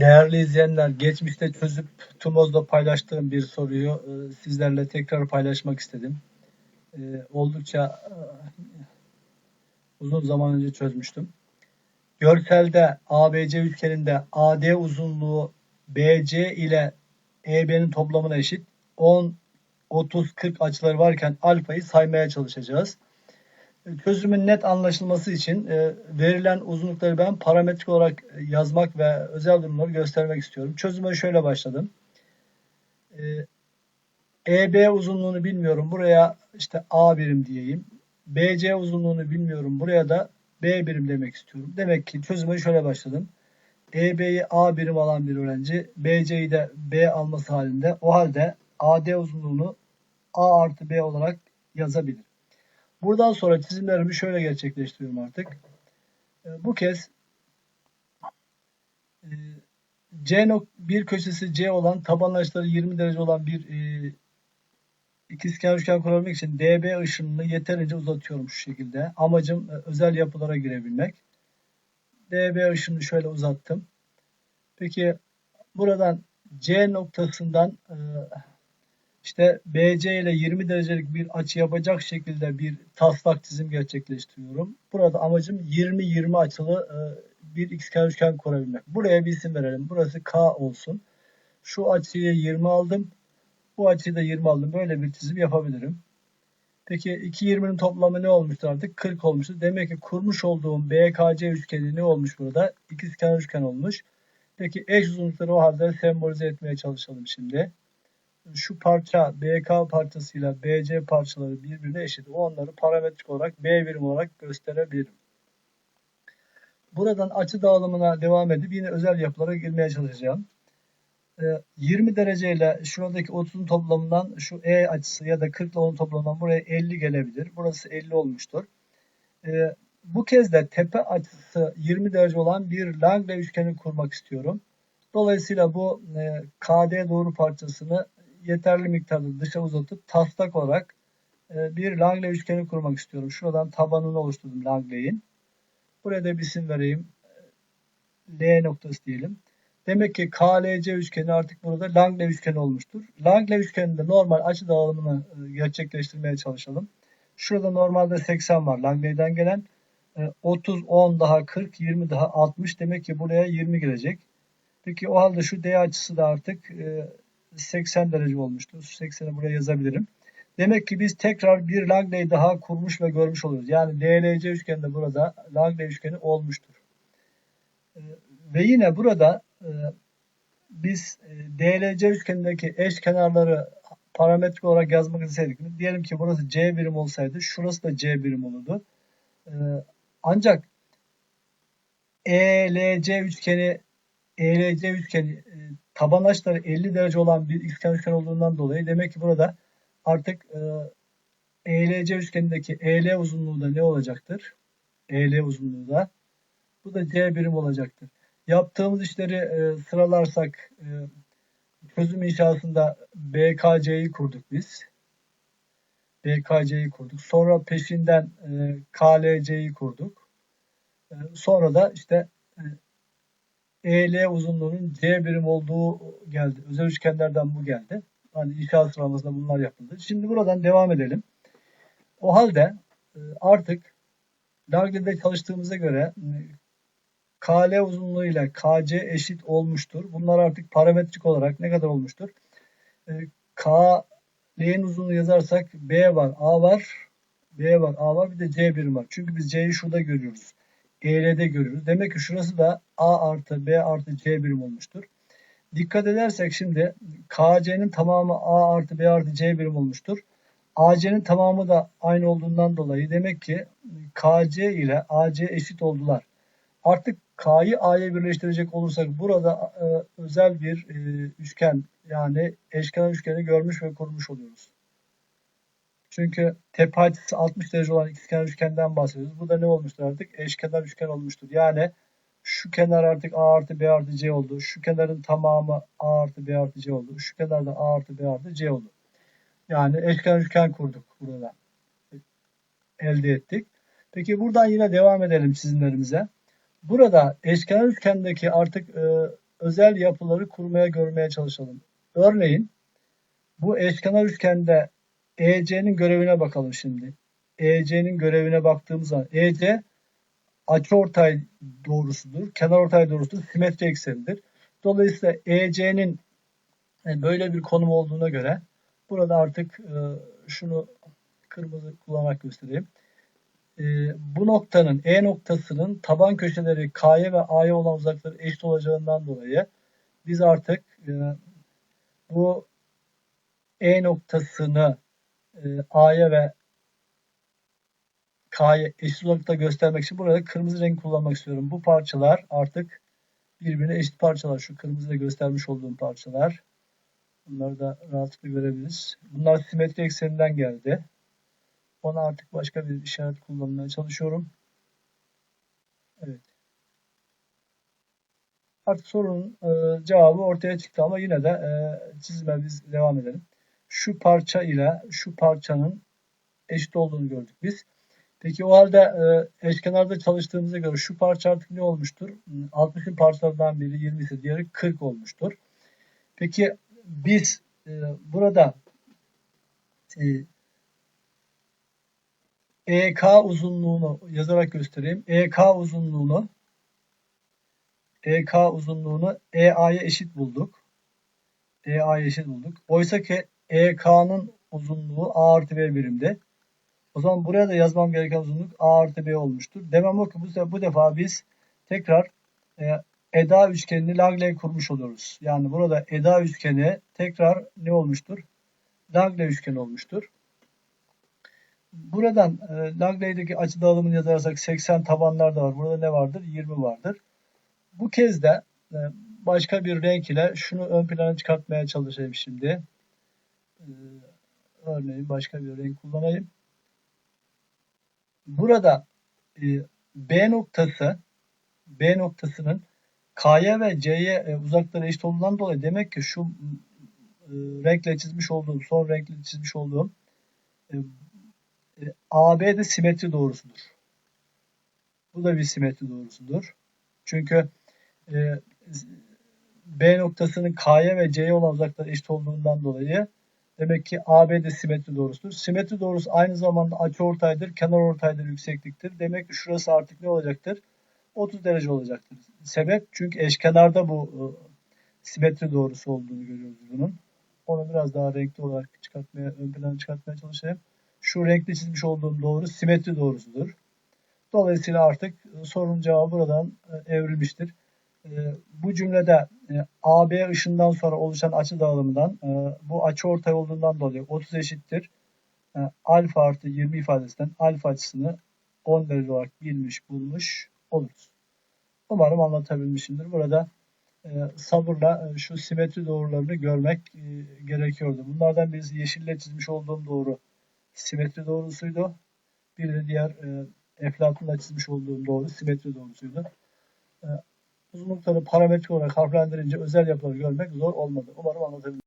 Değerli izleyenler, geçmişte çözüp Tumoz'da paylaştığım bir soruyu e, sizlerle tekrar paylaşmak istedim. E, oldukça e, uzun zaman önce çözmüştüm. Görselde ABC üçgeninde AD uzunluğu BC ile EB'nin toplamına eşit 10, 30, 40 açıları varken alfayı saymaya çalışacağız. Çözümün net anlaşılması için e, verilen uzunlukları ben parametrik olarak yazmak ve özel durumları göstermek istiyorum. Çözüme şöyle başladım. E, EB uzunluğunu bilmiyorum. Buraya işte A birim diyeyim. BC uzunluğunu bilmiyorum. Buraya da B birim demek istiyorum. Demek ki çözüme şöyle başladım. EB'yi A birim alan bir öğrenci BC'yi de B alması halinde o halde AD uzunluğunu A artı B olarak yazabilir. Buradan sonra çizimlerimi şöyle gerçekleştiriyorum artık. Ee, bu kez e, C bir köşesi C olan taban açıları 20 derece olan bir e, ikizkenar üçgen kurabilmek için DB ışınını yeterince uzatıyorum şu şekilde. Amacım e, özel yapılara girebilmek. DB ışını şöyle uzattım. Peki buradan C noktasından işte BC ile 20 derecelik bir açı yapacak şekilde bir taslak çizim gerçekleştiriyorum. Burada amacım 20-20 açılı e, bir xkenar üçgen kurabilmek. Buraya bir isim verelim. Burası K olsun. Şu açıyı 20 aldım. Bu açıyı da 20 aldım. Böyle bir çizim yapabilirim. Peki 2 20'nin toplamı ne olmuştur artık? 40 olmuştur. Demek ki kurmuş olduğum BKC üçgeni ne olmuş burada? İkizkenar üçgen olmuş. Peki eş uzunlukları o halde sembolize etmeye çalışalım şimdi şu parça BK parçasıyla BC parçaları birbirine eşit. Onları parametrik olarak B birim olarak gösterebilirim. Buradan açı dağılımına devam edip yine özel yapılara girmeye çalışacağım. 20 ee, derece ile şuradaki 30'un toplamından şu E açısı ya da 40 ile onun toplamından buraya 50 gelebilir. Burası 50 olmuştur. Ee, bu kez de tepe açısı 20 derece olan bir Langle üçgeni kurmak istiyorum. Dolayısıyla bu e, KD doğru parçasını yeterli miktarda dışa uzatıp taslak olarak e, bir Langley üçgeni kurmak istiyorum. Şuradan tabanını oluşturdum Langley'in. Buraya da bir isim vereyim. L noktası diyelim. Demek ki KLC üçgeni artık burada Langley üçgeni olmuştur. Langley üçgeninde normal açı dağılımını e, gerçekleştirmeye çalışalım. Şurada normalde 80 var Langley'den gelen. 30, e, 10 daha 40, 20 daha 60. Demek ki buraya 20 gelecek. Peki o halde şu D açısı da artık 80 derece olmuştu. 80'i buraya yazabilirim. Demek ki biz tekrar bir Langley daha kurmuş ve görmüş oluyoruz. Yani DLC üçgeni burada Langley üçgeni olmuştur. Ee, ve yine burada e, biz e, DLC üçgenindeki eş kenarları parametrik olarak yazmak isteseydik. Diyelim ki burası C birim olsaydı şurası da C birim olurdu. Ee, ancak ELC üçgeni ELC üçgeni e, taban açıları 50 derece olan bir üçgen üçgen olduğundan dolayı demek ki burada artık e, ELC üçgenindeki EL uzunluğu da ne olacaktır? EL uzunluğu da bu da C birim olacaktır. Yaptığımız işleri e, sıralarsak e, çözüm inşasında BKC'yi kurduk biz. BKC'yi kurduk. Sonra peşinden e, KLC'yi kurduk. E, sonra da işte e, EL uzunluğunun C birim olduğu geldi. Özel üçgenlerden bu geldi. Hani inşaat sıralamasında bunlar yapıldı. Şimdi buradan devam edelim. O halde e, artık Lagle'de çalıştığımıza göre e, KL uzunluğu ile KC eşit olmuştur. Bunlar artık parametrik olarak ne kadar olmuştur? E, KL'nin uzunluğu yazarsak B var, A var, B var, A var bir de C birim var. Çünkü biz C'yi şurada görüyoruz. EL'de görüyoruz. Demek ki şurası da A artı B artı C birim olmuştur. Dikkat edersek şimdi KC'nin tamamı A artı B artı C birim olmuştur. AC'nin tamamı da aynı olduğundan dolayı demek ki KC ile AC eşit oldular. Artık K'yı A'ya birleştirecek olursak burada e, özel bir e, üçgen yani eşkenar üçgeni görmüş ve kurmuş oluyoruz. Çünkü tepe açısı 60 derece olan ikizkenar üçgenden bahsediyoruz. Bu da ne olmuştur artık? Eşkenar üçgen olmuştur. Yani şu kenar artık A artı B artı C oldu. Şu kenarın tamamı A artı B artı C oldu. Şu kenarda A artı B artı C oldu. Yani eşkenar üçgen kurduk burada. Elde ettik. Peki buradan yine devam edelim çizimlerimize. Burada eşkenar üçgendeki artık e, özel yapıları kurmaya görmeye çalışalım. Örneğin bu eşkenar üçgende EC'nin görevine bakalım şimdi. EC'nin görevine baktığımız zaman EC açıortay doğrusudur. Kenarortay doğrusudur. Simetri eksenidir. Dolayısıyla EC'nin böyle bir konum olduğuna göre burada artık e, şunu kırmızı kullanarak göstereyim. E, bu noktanın E noktasının taban köşeleri K'ya ve A'ya olan uzaklıkları eşit olacağından dolayı biz artık e, bu E noktasını A'ya ve K'ya eşit uzaklıkta göstermek için burada kırmızı renk kullanmak istiyorum. Bu parçalar artık birbirine eşit parçalar. Şu kırmızıyla göstermiş olduğum parçalar. Bunları da rahatlıkla görebiliriz. Bunlar simetri ekseninden geldi. Ona artık başka bir işaret kullanmaya çalışıyorum. Evet. Artık sorunun e, cevabı ortaya çıktı ama yine de e, çizime biz devam edelim. Şu parça ile şu parçanın eşit olduğunu gördük biz. Peki o halde e, eşkenarda çalıştığımıza göre şu parça artık ne olmuştur? 60'ın parçalarından biri 20 ise diğeri 40 olmuştur. Peki biz e, burada e, EK uzunluğunu yazarak göstereyim. EK uzunluğunu EK uzunluğunu EA'ya eşit bulduk. EA'ya eşit bulduk. Oysa ki EK'nın uzunluğu A artı B birimde. O zaman buraya da yazmam gereken uzunluk A artı B olmuştur. Demem o ki bu, bu defa biz tekrar e, EDA üçgenini Lagle kurmuş oluruz. Yani burada EDA üçgeni tekrar ne olmuştur? Lagle üçgeni olmuştur. Buradan e, Lagle'deki açı dağılımını yazarsak 80 tabanlar da var. Burada ne vardır? 20 vardır. Bu kez de e, başka bir renk ile şunu ön plana çıkartmaya çalışayım şimdi. E, örneğin başka bir renk kullanayım. Burada e, B noktası B noktasının K'ya ve C'ye e, uzaklıkları eşit olduğundan dolayı demek ki şu e, renkle çizmiş olduğum, son renkle çizmiş olduğum e, e, AB de simetri doğrusudur. Bu da bir simetri doğrusudur. Çünkü e, B noktasının K'ya ve C'ye olan uzaklıkları eşit olduğundan dolayı demek ki AB de simetri doğrusudur. Simetri doğrusu aynı zamanda açıortaydır, kenarortaydır, yüksekliktir. Demek ki şurası artık ne olacaktır? 30 derece olacaktır. Sebep çünkü eşkenarda bu e, simetri doğrusu olduğunu görüyoruz bunun. Onu biraz daha renkli olarak çıkartmaya, ön plana çıkartmaya çalışayım. Şu renkli çizmiş olduğum doğru simetri doğrusudur. Dolayısıyla artık e, sorunun cevabı buradan e, evrilmiştir. E, bu cümlede e, AB ışından sonra oluşan açı dağılımından e, bu açı ortay olduğundan dolayı 30 eşittir. E, alfa artı 20 ifadesinden alfa açısını 10 derece olarak bilmiş bulmuş oluruz. Umarım anlatabilmişimdir. Burada sabırla şu simetri doğrularını görmek gerekiyordu. Bunlardan birisi yeşille çizmiş olduğum doğru simetri doğrusuydu. Bir de diğer e, Eflatun'la çizmiş olduğum doğru simetri doğrusuydu. E, uzunlukları parametrik olarak harflendirince özel yapıları görmek zor olmadı. Umarım anlatabildim.